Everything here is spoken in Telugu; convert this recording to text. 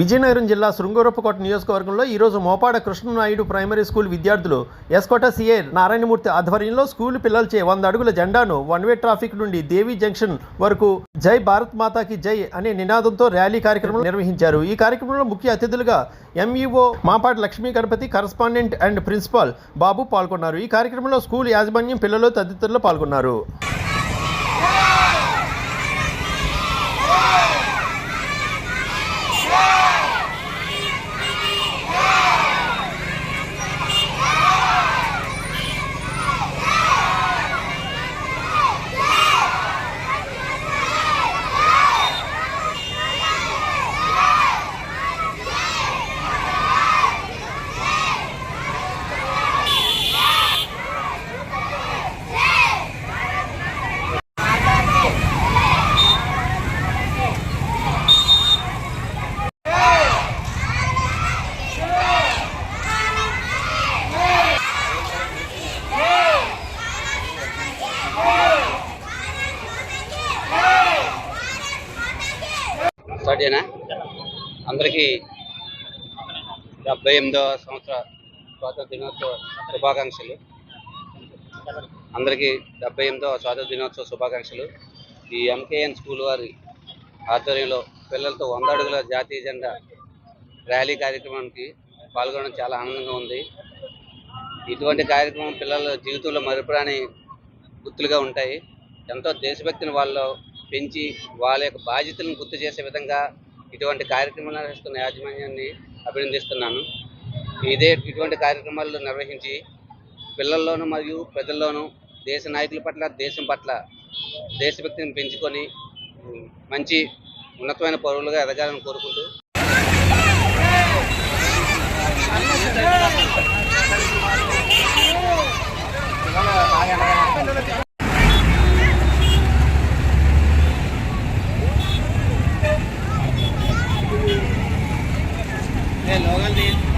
విజయనగరం జిల్లా శృంగవరపుకోట నియోజకవర్గంలో ఈరోజు మోపాడ కృష్ణనాయుడు ప్రైమరీ స్కూల్ విద్యార్థులు ఎస్కోట సిఏ నారాయణమూర్తి ఆధ్వర్యంలో స్కూల్ పిల్లలచే వంద అడుగుల జెండాను వన్ వే ట్రాఫిక్ నుండి దేవి జంక్షన్ వరకు జై భారత్ మాతాకి జై అనే నినాదంతో ర్యాలీ కార్యక్రమం నిర్వహించారు. ఈ కార్యక్రమంలో ముఖ్య అతిథులుగా MEO Mapati Lakshmi Ganapathi correspondent and principal Babu పాల్గొన్నారు. ఈ కార్యక్రమంలో స్కూల్ యాజమాన్యం పిల్లలు తదితరులు పాల్గొన్నారు. స్టార్ట్ అందరికీ డెబ్బై ఎనిమిదవ సంవత్సర స్వాతంత్ర దినోత్సవ శుభాకాంక్షలు. అందరికీ డెబ్బై ఎనిమిదవ స్వాతంత్ర దినోత్సవ శుభాకాంక్షలు. ఈ ఎంకేఎన్ స్కూల్ వారి ఆధ్వర్యంలో పిల్లలతో వంద అడుగుల జాతీయ జెండా ర్యాలీ కార్యక్రమానికి పాల్గొనడం చాలా ఆనందంగా ఉంది. ఇటువంటి కార్యక్రమం పిల్లల జీవితంలో మరుపురాని గుర్తులుగా ఉంటాయి. ఎంతో దేశభక్తిని వాళ్ళు పెంచి వాళ్ళ యొక్క బాధ్యతలను గుర్తు చేసే విధంగా ఇటువంటి కార్యక్రమాలు నిర్వహిస్తున్న యాజమాన్యాన్ని అభినందిస్తున్నాను. ఇదే ఇటువంటి కార్యక్రమాలు నిర్వహించి పిల్లల్లోనూ మరియు ప్రజల్లోనూ దేశ నాయకుల పట్ల దేశం పట్ల దేశభక్తిని పెంచుకొని మంచి ఉన్నతమైన పౌరులుగా ఎదగాలని కోరుకుంటూ El Logan